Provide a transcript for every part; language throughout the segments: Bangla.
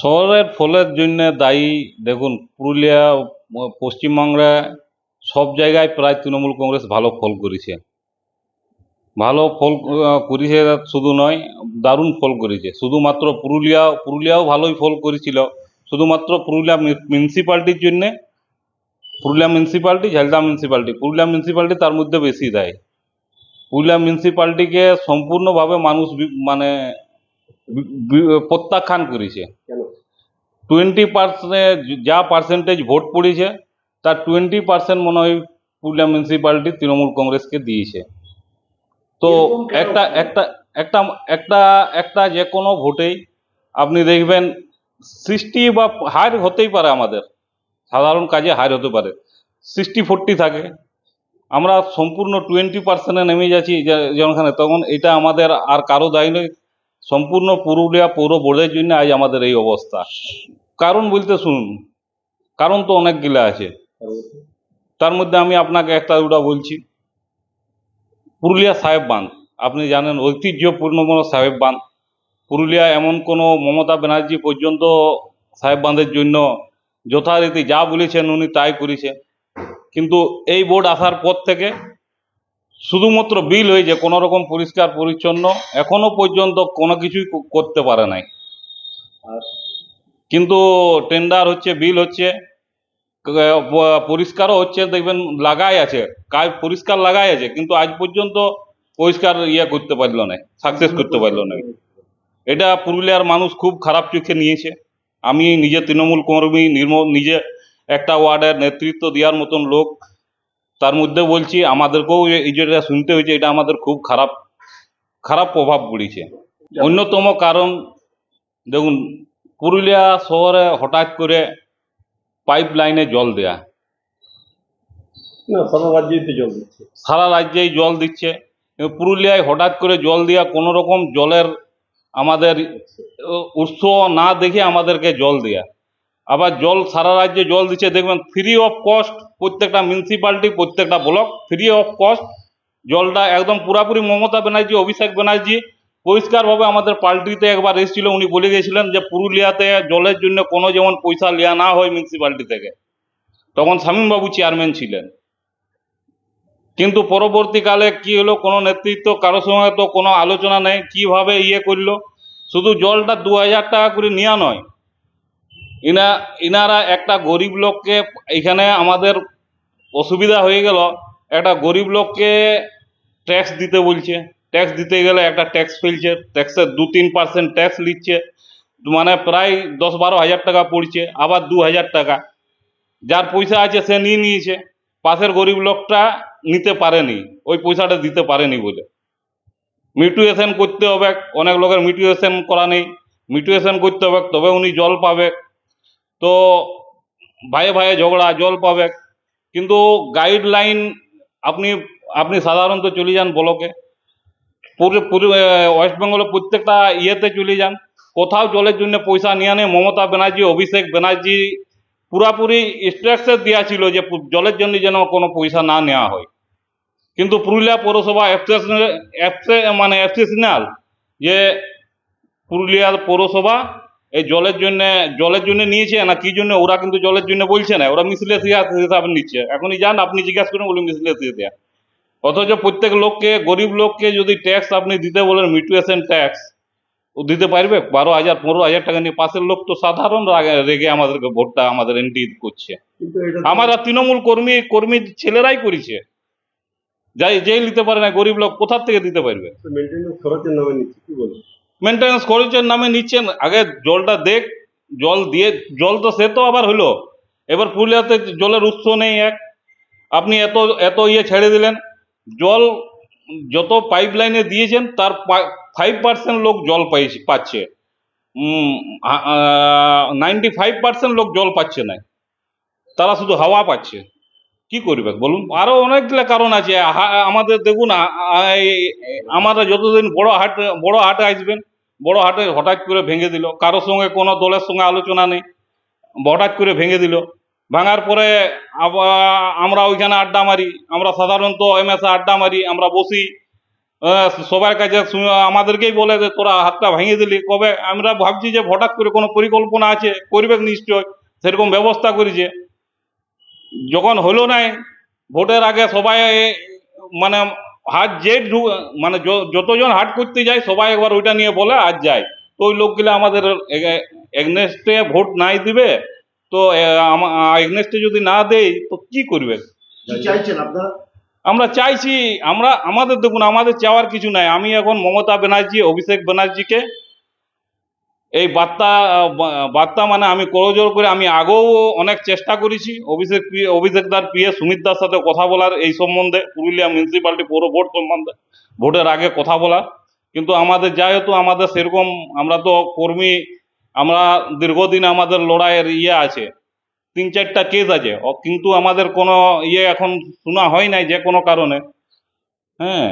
শহরের ফলের জন্য দায়ী, দেখুন, পুরুলিয়া পশ্চিমবাংলা সব জায়গায় প্রায় তৃণমূল কংগ্রেস ভালো ফল করেছে। ভালো ফল করেছে শুধু নয়, দারুণ ফল করেছে। শুধুমাত্র পুরুলিয়া, পুরুলিয়াও ভালোই ফল করেছিল। শুধুমাত্র পুরুলিয়া মিউনিসিপ্যালিটির জন্যে, Purulia municipality Jhalda municipality Purulia municipality তার মধ্যে বেশি দেয়। পুরুলিয়া মিউনিসিপ্যালিটিকে সম্পূর্ণভাবে মানুষ মানে প্রত্যাখ্যান করেছে। টোয়েন্টি পার্সেন্ট যা পার্সেন্টেজ ভোট পড়েছে তার টোয়েন্টি পার্সেন্ট মনে হয় পুরুলিয়া মিউনিসিপ্যালিটি তৃণমূল কংগ্রেসকে দিয়েছে। তো একটা একটা একটা একটা একটা যে কোনো ভোটেই আপনি দেখবেন সৃষ্টি বা হার হতেই পারে আমাদের। সাধারণ কাজে হার হতে পারে। সিক্সটি ফোরটি থাকে। আমরা সম্পূর্ণ টোয়েন্টি পার্সেন্টে নেমে যাচ্ছি যেখানে তখন এটা আমাদের আর কারও দায় নয়। সম্পূর্ণ পুরুলিয়া পৌর বোর্ডের জন্য আজ আমাদের এই অবস্থা। কারণ বলতে শুনুন, কারণ তো অনেকগুলো আছে। তার মধ্যে আমি আপনাকে একটা দুটা বলছি। পুরুলিয়া সাহেব বাঁধ, আপনি জানেন ঐতিহ্যপূর্ণ সাহেব বাঁধ। পুরুলিয়া এমন কোনো মমতা ব্যানার্জি পর্যন্ত সাহেব বাঁধের জন্য যথারীতি যা বলেছেন উনি তাই করেছে কিন্তু এই বোর্ড আসার পর থেকে শুধুমাত্র বিল হয়েছে, কোনো রকম পরিষ্কার পরিচ্ছন্ন এখনও পর্যন্ত কোনো কিছুই করতে পারে নাই। কিন্তু টেন্ডার হচ্ছে বিল হচ্ছে, পরিষ্কারও হচ্ছে, দেখবেন লাগাই আছে, কাজ পরিষ্কার লাগাই আছে, কিন্তু আজ পর্যন্ত পরিষ্কার ইয়ে করতে পারল না সাকসেস করতে পারল না। এটা পুরুলিয়ার মানুষ খুব খারাপ চোখে নিয়েছে। আমি নিজে তৃণমূল কর্মী নিজে একটা ওয়ার্ডের নেতৃত্ব দেওয়ার মতন লোক, তার মধ্যে বলছি, আমাদেরকেও এই যেটা শুনতে হয়েছে, এটা আমাদের খুব খারাপ খারাপ প্রভাব পড়েছে। অন্যতম কারণ, দেখুন পুরুলিয়া শহরে হঠাৎ করে পাইপ লাইনে জল দেয়া। না সারা রাজ্যেই তো জল দিচ্ছে। সারা রাজ্যেই জল দিচ্ছে। পুরুলিয়ায় হঠাৎ করে জল দেওয়া কোনো রকম জলের আমাদের উৎস না দেখে আমাদেরকে জল দেয়া। আবার জল সারা রাজ্যে জল দিচ্ছে দেখবেন ফ্রি অফ কস্ট প্রত্যেকটা মিউনিসিপ্যালিটি প্রত্যেকটা ব্লক ফ্রি অফ কস্ট জলটা একদম পুরাপুরি মমতা ব্যানার্জি অভিষেক ব্যানার্জি পরিষ্কারভাবে আমাদের পাল্টিতে একবার এসেছিল, উনি বলে গেছিলেন যে পুরুলিয়াতে জলের জন্য কোনো যেমন পয়সা নেওয়া না হয় মিউনিসিপ্যালিটি থেকে। তখন শামীমবাবু চেয়ারম্যান ছিলেন। কিন্তু পরবর্তীকালে কি হলো, কোনো নেতৃত্ব, কারোর সঙ্গে তো কোনো আলোচনা নেই, কীভাবে ইয়ে করল? শুধু জলটা দু হাজার টাকা করে নেওয়া নয়, ইনা, ইনারা একটা গরিব লোককে এখানে আমাদের অসুবিধা হয়ে গেল, একটা গরিব লোককে ট্যাক্স দিতে বলছে। ট্যাক্স দিতে গেলে একটা ট্যাক্স ফেলছে ট্যাক্সের দু তিন পার্সেন্ট ট্যাক্স নিচ্ছে মানে প্রায় দশ বারো হাজার টাকা পড়ছে, আবার দু হাজার টাকা। যার পয়সা আছে সে নিয়ে নিয়েছে, পাশের গরিব লোকটা নিতে পারেনি, ওই পয়সাটা দিতে পারেনি বলে। মিউটুয়েশন করতে হবে, অনেক লোকের মিউটুয়েশন করা নেই মিউটুয়েশন করতে হবে, তবে উনি জল পাবে। তো ভাইয়ে ভাইয়ে ঝগড়া, জল পাবে। কিন্তু গাইডলাইন আপনি আপনি সাধারণত চলে যান ব্লকে। পুরো পুরো ওয়েস্ট বেঙ্গলে প্রত্যেকটা ইয়েতে চলে যান। কোথাও জলের জন্য পয়সা নিয়ে নেই মমতা ব্যানার্জি, অভিষেক ব্যানার্জি, পুরাপুরি স্ট্রাকচার দেওয়া ছিল যে জলের জন্য যেন কোনো পয়সা না নেওয়া হয়। কিন্তু পুরুলিয়া পৌরসভা মানে এফসেশনাল যে পুরুলিয়ার পৌরসভা, এই জলের জন্য জলের জন্য নিয়েছে না কি জন্য? ওরা কিন্তু জলের জন্য বলছে না। ওরা মিসলেসিয়া হিসাবে নিচ্ছে। এখনই যান, আপনি জিজ্ঞাসা করুন বলে মিসলেসিয়া অথচ প্রত্যেক লোককে গরিব লোককে যদি ট্যাক্স আপনি দিতে বলেন মিউটুয়েশন ট্যাক্স ও দিতে পারবে? বারো হাজার পনেরো হাজার টাকা নিয়ে পাশের লোক তো সাধারণ রেগে আমাদেরকে ভোটটা আমাদের এন্ট্রি করছে। আমরা তৃণমূল কর্মী কর্মী ছেলেরাই করেছে। যাই যেই নিতে পারে না গরিব লোক কোথার থেকে দিতে পারবে? মেনটেন্যান্স খরচের নামে নিচ্ছেন। আগে জলটা দেখ জল দিয়ে জল তো সে তো আবার হলো। এবার পুরুলিয়াতে জলের উৎস নেই এক। আপনি এত এত ইয়ে ছেড়ে দিলেন। জল, যত পাইপ লাইনে দিয়েছেন, তার ফাইভ পার্সেন্ট লোক জল পাইছে, পাচ্ছে। নাইনটি ফাইভ পার্সেন্ট লোক জল পাচ্ছে না। তারা শুধু হাওয়া পাচ্ছে। কি করবে, বলুন? আরও অনেকগুলো কারণ আছে। আমাদের দেখুন, আ- আ- আমরা যতদিন বড় হাট, বড় হাটে আসবেন, বড় হাটে হঠাৎ করে ভেঙে দিল। কারোর সঙ্গে কোনো দলের সঙ্গে আলোচনা নেই। হঠাৎ করে ভেঙে দিল। ভাঙার পরে আমরা ওইখানে আড্ডা মারি, আমরা সাধারণত এমএসএ আড্ডা মারি, আমরা বসি। সবার কাছে আমাদেরকেই বলে যে, তোরা হাতটা ভেঙে দিলি। কবে? আমরা ভাবছি যে, হঠাৎ করে কোনো পরিকল্পনা আছে করবে নিশ্চয়, সেরকম ব্যবস্থা করেছে। যখন হলো নাই, ভোটের আগে সবাই মানে হাত যে মানে যতজন হাট করতে যায়, সবাই একবার ওইটা নিয়ে বলে, আজ যায় তো ওই লোকগুলো আমাদের এগনেস্টে ভোট নাই দিবে। তো এগনেস্টে যদি না দেয় তো কি করবে চাইছেন আপনারা? আমরা চাইছি আমরা আমাদের দেখুন আমাদের চাওয়ার কিছু নাই। আমি এখন মমতা ব্যানার্জি অভিষেক ব্যানার্জিকে এই বার্তা বার্তা মানে আমি করজোর করে আমি আগেও অনেক চেষ্টা করেছি। অভিষেক পি- অভিষেক দার পিএ সুমিত দার সাথে কথা বলার এই সম্বন্ধে পুরুলিয়া মিউনিসিপ্যালিটি পৌর ভোট সম্বন্ধে ভোটের আগে কথা বলা কিন্তু আমাদের যেহেতু আমাদের সেরকম আমরা তো কর্মী আমরা দীর্ঘদিন আমাদের লড়াইয়ের ইয়ে আছে, তিন চারটা কেস আছে। কিন্তু আমাদের কোনো ইয়ে এখন শোনা হয় নাই যে কোনো কারণে। হ্যাঁ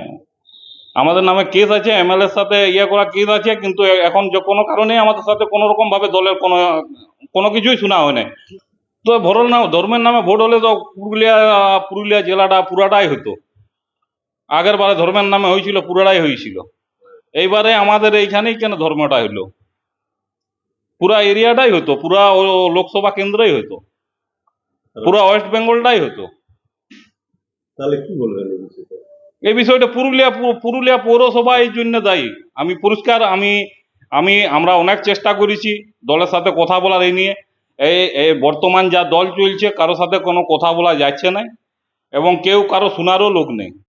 আমাদের নামে কেস আছে এমএলএর সাথে ইয়ে করা কেস আছে, কিন্তু এখন যে কোনো কারণে আমাদের সাথে কোনো রকম ভাবে দলের কোনো কোনো কিছুই শোনা হয় নাই। তো ভরল নাম, ধর্মের নামে ভোট হলে তো পুরুলিয়া পুরুলিয়া জেলাটা পুরাটাই হতো আগের বারে ধর্মের নামে হয়েছিল, পুরাটাই হয়েছিল। এইবারে আমাদের এইখানেই কেন ধর্মটা হইল? পুরা এরিয়াটাই হতো পুরা লোকসভা কেন্দ্রই হতো পুরা ওয়েস্ট বেঙ্গলটাই হতো তাহলে কি বলবেন এই বিষয়টা? পুরুলিয়া পুরুলিয়া পৌরসভা এই জন্য দায়ী। আমি পরিষ্কার আমি আমি আমরা অনেক চেষ্টা করেছি দলের সাথে কথা বলার এই নিয়ে। এই এই বর্তমান যা দল চলছে কারোর সাথে কোনো কথা বলা যাচ্ছে না এবং কেউ কারও শোনারও লোক নেই।